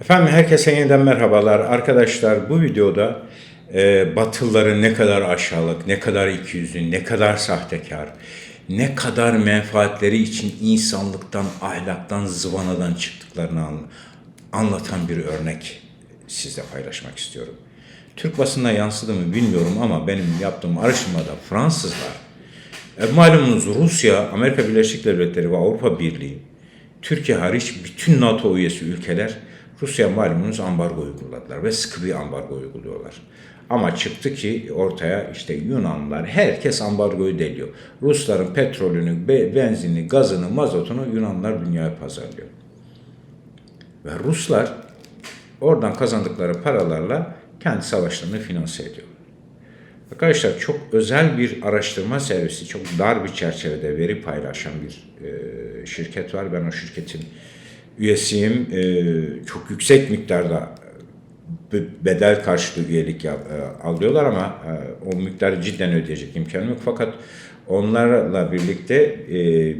Efendim herkese yeniden merhabalar. Arkadaşlar bu videoda e, Batılıların ne kadar aşağılık, ne kadar ikiyüzlü, ne kadar sahtekar, ne kadar menfaatleri için insanlıktan, ahlaktan, zıvanadan çıktıklarını an- anlatan bir örnek sizle paylaşmak istiyorum. Türk basına yansıdı mı bilmiyorum ama benim yaptığım araştırmada Fransızlar, e, malumunuz Rusya, Amerika Birleşik Devletleri ve Avrupa Birliği, Türkiye hariç bütün NATO üyesi ülkeler Rusya malumunuz ambargo uyguladılar ve sıkı bir ambargo uyguluyorlar. Ama çıktı ki ortaya işte Yunanlılar herkes ambargoyu deliyor. Rusların petrolünü, be- benzinini, gazını, mazotunu Yunanlılar dünyaya pazarlıyor. Ve Ruslar oradan kazandıkları paralarla kendi savaşlarını finanse ediyor. Arkadaşlar çok özel bir araştırma servisi, çok dar bir çerçevede veri paylaşan bir e, şirket var. Ben o şirketin üyesiyim. E, çok yüksek miktarda be- bedel karşılığı üyelik e, alıyorlar ama e, o miktarı cidden ödeyecek imkanım yok. Fakat onlarla birlikte e,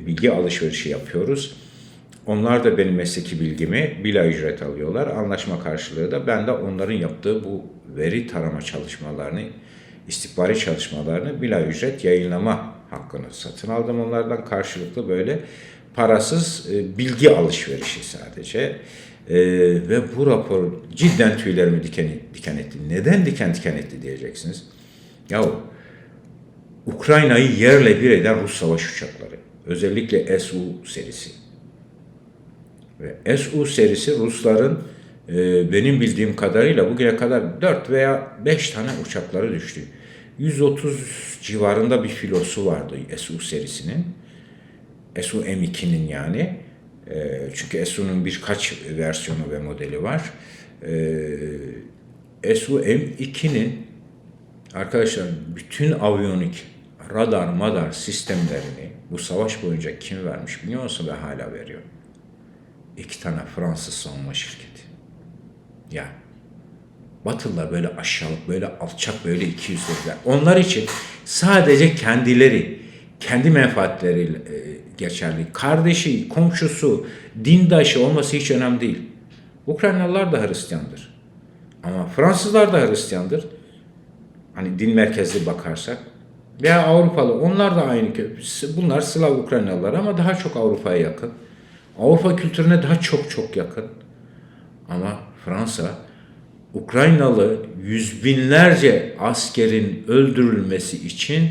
bilgi alışverişi yapıyoruz. Onlar da benim mesleki bilgimi bila ücret alıyorlar. Anlaşma karşılığı da ben de onların yaptığı bu veri tarama çalışmalarını, istihbari çalışmalarını bila ücret yayınlama hakkını satın aldım onlardan. Karşılıklı böyle parasız e, bilgi alışverişi sadece. E, ve bu rapor cidden tüylerimi diken, diken etti. Neden diken diken etti diyeceksiniz. Yahu Ukrayna'yı yerle bir eden Rus savaş uçakları. Özellikle Su serisi. Ve Su serisi Rusların e, benim bildiğim kadarıyla bugüne kadar 4 veya 5 tane uçakları düştü. 130 civarında bir filosu vardı Su serisinin. Su M2'nin yani. E, çünkü Su'nun birkaç versiyonu ve modeli var. E, Su M2'nin arkadaşlar bütün aviyonik radar madar sistemlerini bu savaş boyunca kim vermiş biliyor musun ve hala veriyor? İki tane Fransız savunma şirketi. Ya Batılılar böyle aşağılık, böyle alçak, böyle ikiyüzlüler. Onlar için sadece kendileri, kendi menfaatleriyle e, geçerli. Kardeşi, komşusu, dindaşı olması hiç önemli değil. Ukraynalılar da Hristiyandır. Ama Fransızlar da Hristiyandır. Hani din merkezli bakarsak. Veya Avrupalı, onlar da aynı. Bunlar Slav Ukraynalılar ama daha çok Avrupa'ya yakın. Avrupa kültürüne daha çok çok yakın. Ama Fransa Ukraynalı yüz binlerce askerin öldürülmesi için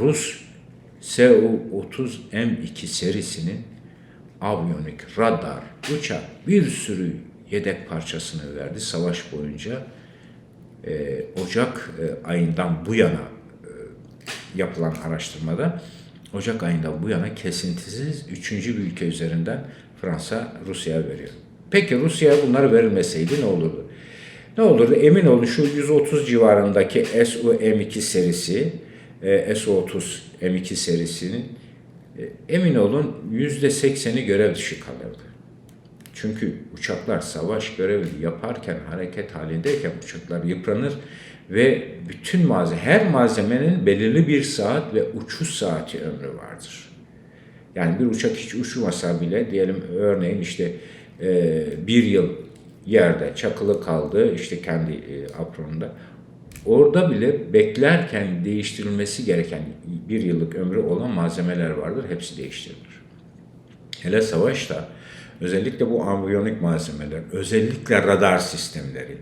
Rus Su-30M2 serisinin aviyonik, radar, uçak bir sürü yedek parçasını verdi savaş boyunca. Ee, Ocak e, ayından bu yana e, yapılan araştırmada Ocak ayından bu yana kesintisiz üçüncü bir ülke üzerinden Fransa Rusya'ya veriyor. Peki Rusya'ya bunlar verilmeseydi ne olurdu? Ne olurdu? Emin olun şu 130 civarındaki Su-M2 serisi, e, Su-30 M2 serisinin e, emin olun %80'i görev dışı kalırdı. Çünkü uçaklar savaş görevi yaparken, hareket halindeyken uçaklar yıpranır ve bütün malzeme, her malzemenin belirli bir saat ve uçuş saati ömrü vardır. Yani bir uçak hiç uçmasa bile diyelim örneğin işte e, bir yıl yerde çakılı kaldı işte kendi e, apronunda. Orada bile beklerken değiştirilmesi gereken bir yıllık ömrü olan malzemeler vardır. Hepsi değiştirilir. Hele savaşta özellikle bu ambiyonik malzemeler, özellikle radar sistemleri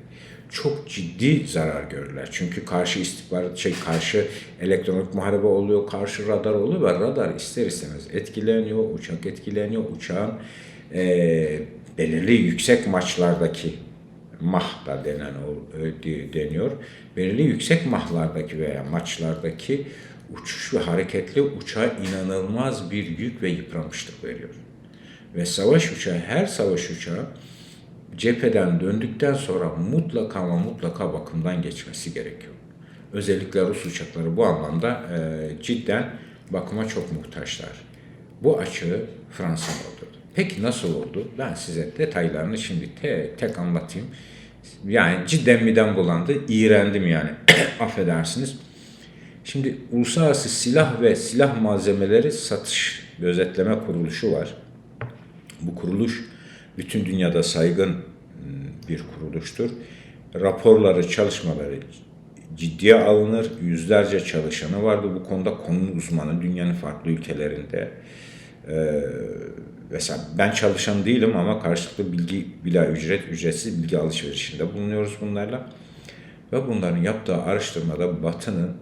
çok ciddi zarar görürler. Çünkü karşı istihbarat, şey karşı elektronik muharebe oluyor, karşı radar oluyor ve radar ister istemez etkileniyor, uçak etkileniyor, uçağın eee belirli yüksek maçlardaki mah da denen e, deniyor. Belirli yüksek mahlardaki veya maçlardaki uçuş ve hareketli uçağa inanılmaz bir yük ve yıpramışlık veriyor. Ve savaş uçağı, her savaş uçağı cepheden döndükten sonra mutlaka ama mutlaka bakımdan geçmesi gerekiyor. Özellikle Rus uçakları bu anlamda e, cidden bakıma çok muhtaçlar. Bu açığı Fransa doldurdu. Peki nasıl oldu? Ben size detaylarını şimdi tek tek anlatayım. Yani cidden midem bulandı, iğrendim yani. Affedersiniz. Şimdi Uluslararası Silah ve Silah Malzemeleri Satış Gözetleme Kuruluşu var. Bu kuruluş bütün dünyada saygın hmm, bir kuruluştur. Raporları, çalışmaları ciddiye alınır. Yüzlerce çalışanı vardı bu konuda konunun uzmanı dünyanın farklı ülkelerinde. Ee, mesela ben çalışan değilim ama karşılıklı bilgi bila ücret, ücretsiz bilgi alışverişinde bulunuyoruz bunlarla. Ve bunların yaptığı araştırmada Batı'nın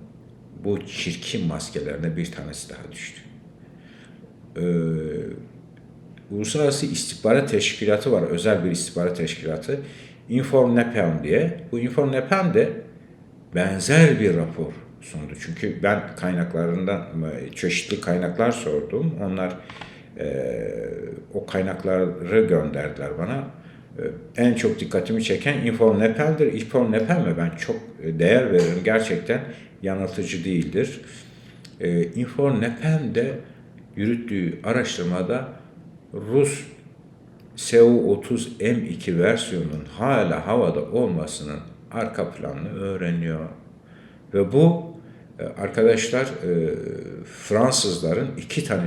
bu çirkin maskelerine bir tanesi daha düştü. Ee, Uluslararası İstihbarat Teşkilatı var, özel bir istihbarat teşkilatı. Inform-Nepal diye. Bu Inform-Nepal de benzer bir rapor sundu. Çünkü ben kaynaklarından çeşitli kaynaklar sordum. Onlar e, o kaynakları gönderdiler bana. E, en çok dikkatimi çeken Inform Nepal'dir. Inform Nepal mi? Ben çok değer veririm. Gerçekten yanıltıcı değildir. E, Inform Nepal de yürüttüğü araştırmada Rus Su-30M2 versiyonunun hala havada olmasının arka planını öğreniyor. Ve bu e, arkadaşlar e, Fransızların iki tane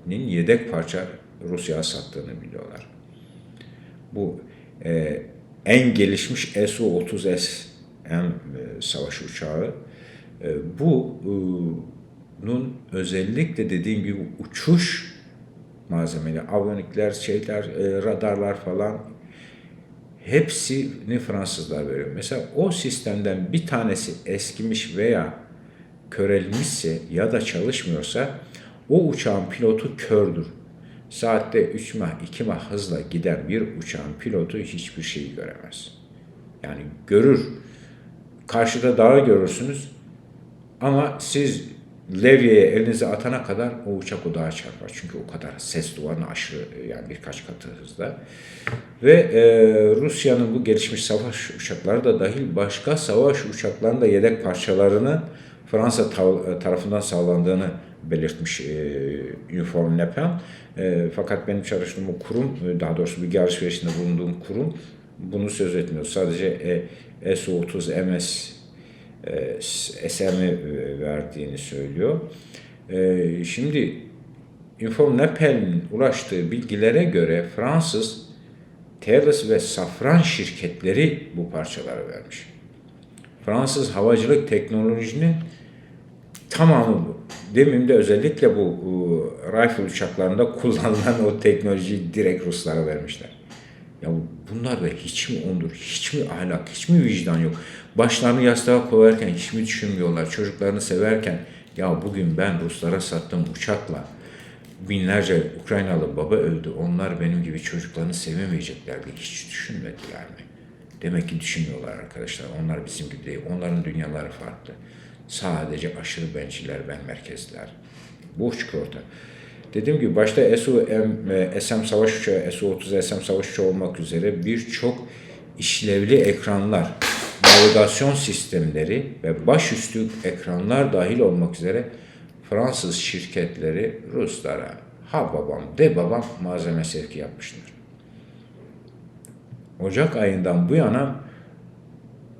şirketinin yedek parça Rusya'ya sattığını biliyorlar. Bu e, en gelişmiş Su-30S M savaş uçağı bunun özellikle dediğim gibi uçuş malzemeli, avionikler, şeyler, radarlar falan hepsini Fransızlar veriyor. Mesela o sistemden bir tanesi eskimiş veya körelmişse ya da çalışmıyorsa o uçağın pilotu kördür. Saatte 3 mah 2 mah hızla giden bir uçağın pilotu hiçbir şeyi göremez. Yani görür. Karşıda dağı görürsünüz ama siz levyeye elinizi atana kadar o uçak o dağa çarpar. Çünkü o kadar ses duvarına aşırı yani birkaç katı hızla. Ve e, Rusya'nın bu gelişmiş savaş uçakları da dahil başka savaş uçaklarının da yedek parçalarının Fransa tarafından sağlandığını belirtmiş e, Uniform Nepal. E, fakat benim çalıştığım o kurum, daha doğrusu bilgi alışverişinde bulunduğum kurum bunu söz etmiyor. Sadece e, Su-30MS e, SM'i verdiğini söylüyor. E, şimdi Inform Nepal'in ulaştığı bilgilere göre Fransız Thales ve Safran şirketleri bu parçaları vermiş. Fransız havacılık teknolojinin tamamı bu. Demin de özellikle bu, bu rifle uçaklarında kullanılan o teknolojiyi direkt Ruslara vermişler. Ya bunlar da hiç mi ondur, hiç mi ahlak, hiç mi vicdan yok? Başlarını yastığa koyarken hiç mi düşünmüyorlar? Çocuklarını severken ya bugün ben Ruslara sattığım uçakla binlerce Ukraynalı baba öldü. Onlar benim gibi çocuklarını sevemeyecekler diye hiç düşünmediler mi? Demek ki düşünmüyorlar arkadaşlar. Onlar bizim gibi değil. Onların dünyaları farklı. Sadece aşırı benciller, ben merkezler. Bu çıkıyor ortaya. Dediğim gibi başta SU-M, e, SM savaş uçağı, SU-30 SM savaş uçağı olmak üzere birçok işlevli ekranlar, navigasyon sistemleri ve başüstü ekranlar dahil olmak üzere Fransız şirketleri Ruslara ha babam de babam malzeme sevki yapmışlar. Ocak ayından bu yana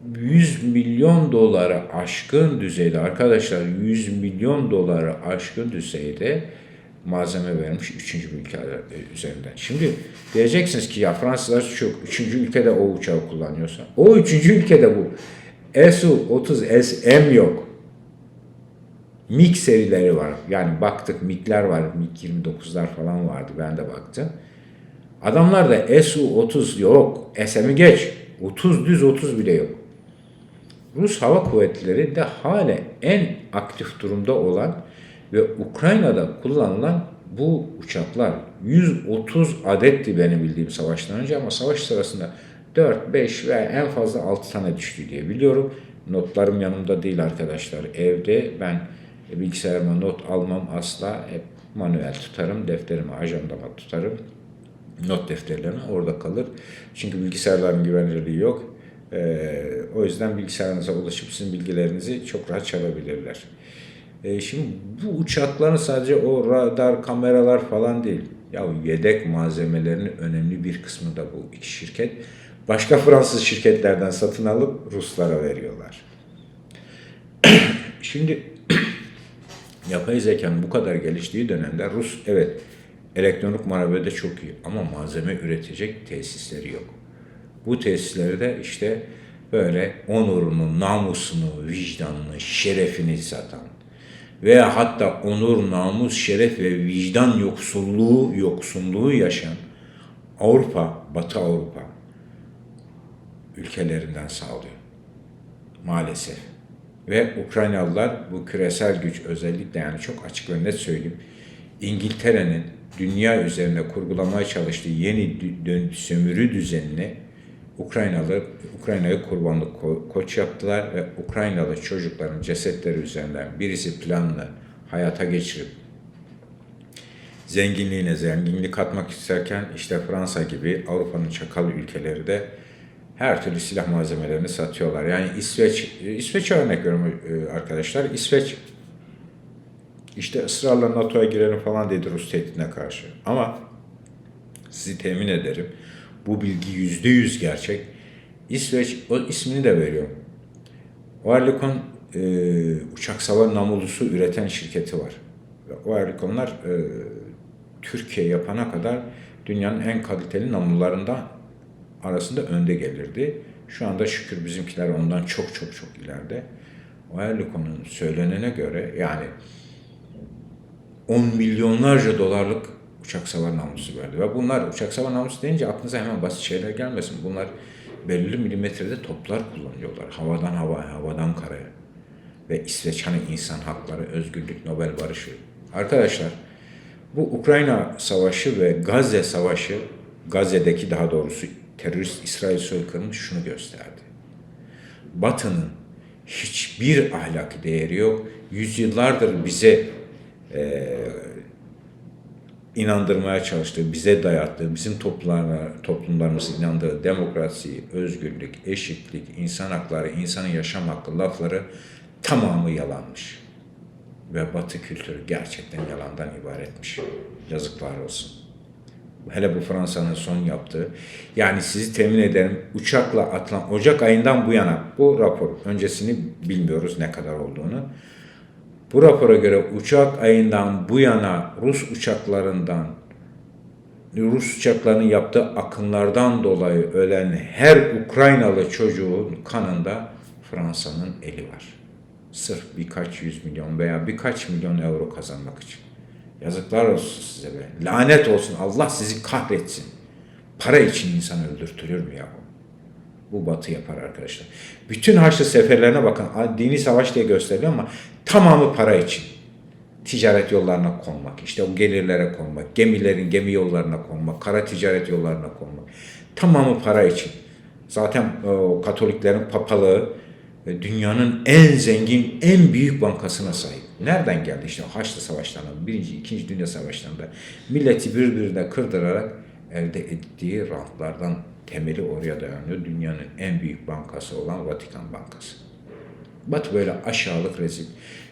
100 milyon doları aşkın düzeyde arkadaşlar 100 milyon doları aşkın düzeyde malzeme vermiş üçüncü ülkeler üzerinden. Şimdi diyeceksiniz ki ya Fransızlar çok üçüncü ülkede o uçağı kullanıyorsa. O üçüncü ülkede bu. Su-30 SM yok. MiG serileri var. Yani baktık MiG'ler var. MiG-29'lar falan vardı. Ben de baktım. Adamlar da Su-30 yok. SM'i geç. 30 düz 30 bile yok. Rus Hava Kuvvetleri de hala en aktif durumda olan ve Ukrayna'da kullanılan bu uçaklar 130 adetti benim bildiğim savaştan önce ama savaş sırasında 4, 5 ve en fazla 6 tane düştü diye biliyorum. Notlarım yanımda değil arkadaşlar. Evde ben bilgisayarıma not almam asla. Hep manuel tutarım. Defterimi ajandama tutarım. Not defterlerini orada kalır. Çünkü bilgisayarların güvenilirliği yok. Ee, o yüzden bilgisayarınıza ulaşıp sizin bilgilerinizi çok rahat çalabilirler. E, şimdi bu uçakların sadece o radar, kameralar falan değil. Ya yedek malzemelerinin önemli bir kısmı da bu iki şirket. Başka Fransız şirketlerden satın alıp Ruslara veriyorlar. Şimdi yapay zekanın bu kadar geliştiği dönemde Rus evet elektronik muharebede çok iyi ama malzeme üretecek tesisleri yok. Bu tesisleri de işte böyle onurunu, namusunu, vicdanını, şerefini satan veya hatta onur, namus, şeref ve vicdan yoksulluğu, yoksunluğu yaşayan Avrupa, Batı Avrupa ülkelerinden sağlıyor. Maalesef. Ve Ukraynalılar bu küresel güç özellikle yani çok açık ve net söyleyeyim. İngiltere'nin dünya üzerinde kurgulamaya çalıştığı yeni sömürü düzenini Ukraynalı Ukrayna'ya kurbanlık ko- koç yaptılar ve Ukraynalı çocukların cesetleri üzerinden birisi planını hayata geçirip zenginliğine zenginlik katmak isterken işte Fransa gibi Avrupa'nın çakal ülkeleri de her türlü silah malzemelerini satıyorlar. Yani İsveç, İsveç'e örnek veriyorum e, arkadaşlar. İsveç işte ısrarla NATO'ya girelim falan dedi Rus tehdidine karşı. Ama sizi temin ederim bu bilgi yüzde yüz gerçek. İsveç o ismini de veriyorum. Oerlikon e, uçak savar namlusu üreten şirketi var. Oerlikonlar e, Türkiye yapana kadar dünyanın en kaliteli namlularından arasında önde gelirdi. Şu anda şükür bizimkiler ondan çok çok çok ileride. Oerlikon'un söylenene göre yani 10 milyonlarca dolarlık uçak savar namlusu verdi. Ve bunlar uçak savar namlusu deyince aklınıza hemen basit şeyler gelmesin. Bunlar belirli milimetrede toplar kullanıyorlar. Havadan havaya, havadan karaya. Ve İsveç hani insan hakları, özgürlük, Nobel barışı. Arkadaşlar bu Ukrayna savaşı ve Gazze savaşı, Gazze'deki daha doğrusu terörist İsrail soykırımı şunu gösterdi. Batı'nın hiçbir ahlaki değeri yok. Yüzyıllardır bize e, inandırmaya çalıştığı, bize dayattığı, bizim toplumlarımızı inandığı demokrasi, özgürlük, eşitlik, insan hakları, insanın yaşam hakkı lafları tamamı yalanmış. Ve Batı kültürü gerçekten yalandan ibaretmiş. Yazıklar olsun. Hele bu Fransa'nın son yaptığı. Yani sizi temin ederim uçakla atılan Ocak ayından bu yana bu rapor öncesini bilmiyoruz ne kadar olduğunu. Bu rapora göre uçak ayından bu yana Rus uçaklarından Rus uçaklarının yaptığı akınlardan dolayı ölen her Ukraynalı çocuğun kanında Fransa'nın eli var. Sırf birkaç yüz milyon veya birkaç milyon euro kazanmak için. Yazıklar olsun size be. Lanet olsun. Allah sizi kahretsin. Para için insan öldürtülür mü yahu? Bu batı yapar arkadaşlar. Bütün Haçlı seferlerine bakın. Dini savaş diye gösteriliyor ama tamamı para için. Ticaret yollarına konmak, işte o gelirlere konmak, gemilerin gemi yollarına konmak, kara ticaret yollarına konmak. Tamamı para için. Zaten o Katoliklerin papalığı e, dünyanın en zengin, en büyük bankasına sahip. Nereden geldi işte Haçlı Savaşlarında, Birinci, İkinci Dünya Savaşlarında milleti birbirine kırdırarak elde ettiği rantlardan temeli oraya dayanıyor. Dünyanın en büyük bankası olan Vatikan Bankası. Batı böyle aşağılık rezil.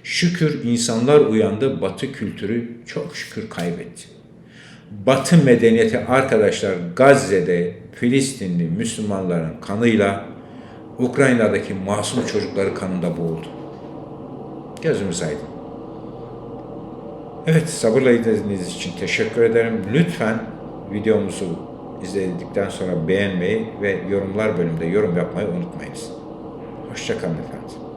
Şükür insanlar uyandı, Batı kültürü çok şükür kaybetti. Batı medeniyeti arkadaşlar Gazze'de Filistinli Müslümanların kanıyla Ukrayna'daki masum çocukları kanında boğuldu. Gözümüz aydın. Evet sabırla izlediğiniz için teşekkür ederim. Lütfen videomuzu izledikten sonra beğenmeyi ve yorumlar bölümünde yorum yapmayı unutmayınız. Hoşçakalın efendim.